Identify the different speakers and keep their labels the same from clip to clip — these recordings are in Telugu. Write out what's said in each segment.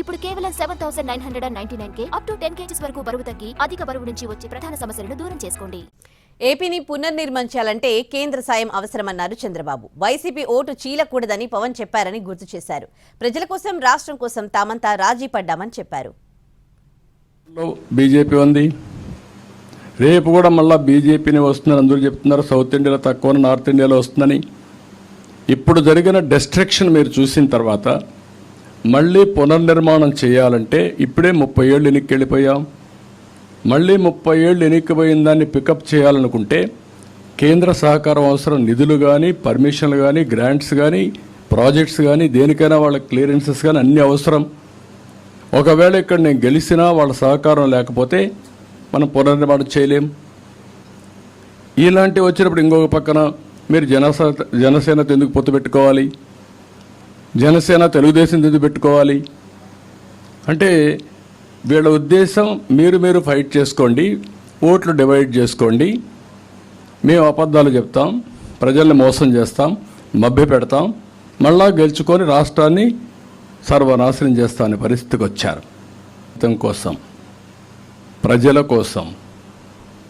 Speaker 1: ఇప్పుడు కేవలం seven thousand nine hundred and ninety nine K up to ten kgs వరకు బరువు తగ్గి అధిక బరువు నుంచి వచ్చే ప్రధాన సమస్యలను దూరం చేసుకోండి.
Speaker 2: ఏపీని పునర్నిర్మించాలంటే కేంద్ర సాయం అవసరమన్నారు చంద్రబాబు. వైసీపీ ఓటు చీలకూడదని పవన్ చెప్పారని గుర్తు చేశారు. ప్రజల కోసం రాష్ట్రం కోసం తామంతా రాజీ పడ్డామని చెప్పారు.
Speaker 3: లో బీజేపీ ఉంది. రేపు కూడా మళ్ళీ బీజేపీని వస్తున్నారు అందరూ చెప్తున్నారు. సౌత్ ఇండియాలో తక్కువ నార్త్ ఇండియాలో వస్తుందని. ఇప్పుడు జరిగిన డెస్ట్రక్షన్ మీరు చూసిన తర్వాత మళ్ళీ పునర్నిర్మాణం చేయాలంటే ఇప్పుడే ముప్పై ఏళ్ళు ఎన్నికకి వెళ్ళిపోయాం మళ్ళీ ముప్పై ఏళ్ళు ఎన్నికపోయిన దాన్ని పికప్ చేయాలనుకుంటే కేంద్ర సహకారం అవసరం. నిధులు కానీ పర్మిషన్లు కానీ గ్రాంట్స్ కానీ ప్రాజెక్ట్స్ కానీ దేనికైనా వాళ్ళ క్లియరెన్సెస్ కానీ అన్నీ అవసరం. ఒకవేళ ఇక్కడ నేను గెలిచినా వాళ్ళ సహకారం లేకపోతే మనం పునర్నిర్మాణం చేయలేం. ఇలాంటివి వచ్చినప్పుడు ఇంకొక పక్కన మీరు జనస జనసేనతో ఎందుకు పొత్తు పెట్టుకోవాలి? జనసేన తెలుగుదేశం ఎందుకు పెట్టుకోవాలి? అంటే వీళ్ళ ఉద్దేశం మీరు మీరు ఫైట్ చేసుకోండి ఓట్లు డివైడ్ చేసుకోండి మేము అబద్ధాలు చెప్తాం ప్రజల్ని మోసం చేస్తాం మభ్య పెడతాం మళ్ళా గెలుచుకొని రాష్ట్రాన్ని సర్వనాశనం చేస్తామనే పరిస్థితికి వచ్చారు. హితం కోసం ప్రజల కోసం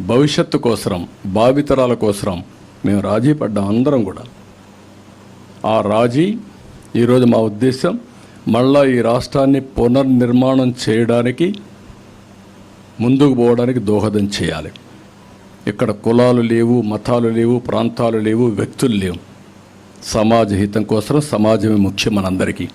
Speaker 3: భవిష్యత్తు కోసం భావితరాల కోసం మేము రాజీ పడ్డాం అందరం కూడా. ఆ రాజీ ఈరోజు మా ఉద్దేశం మళ్ళా ఈ రాష్ట్రాన్ని పునర్నిర్మాణం చేయడానికి ముందుకు పోవడానికి దోహదం చేయాలి. ఇక్కడ కులాలు లేవు మతాలు లేవు ప్రాంతాలు లేవు వ్యక్తులు లేవు. సమాజ హితం కోసం సమాజమే ముఖ్యం మనందరికీ.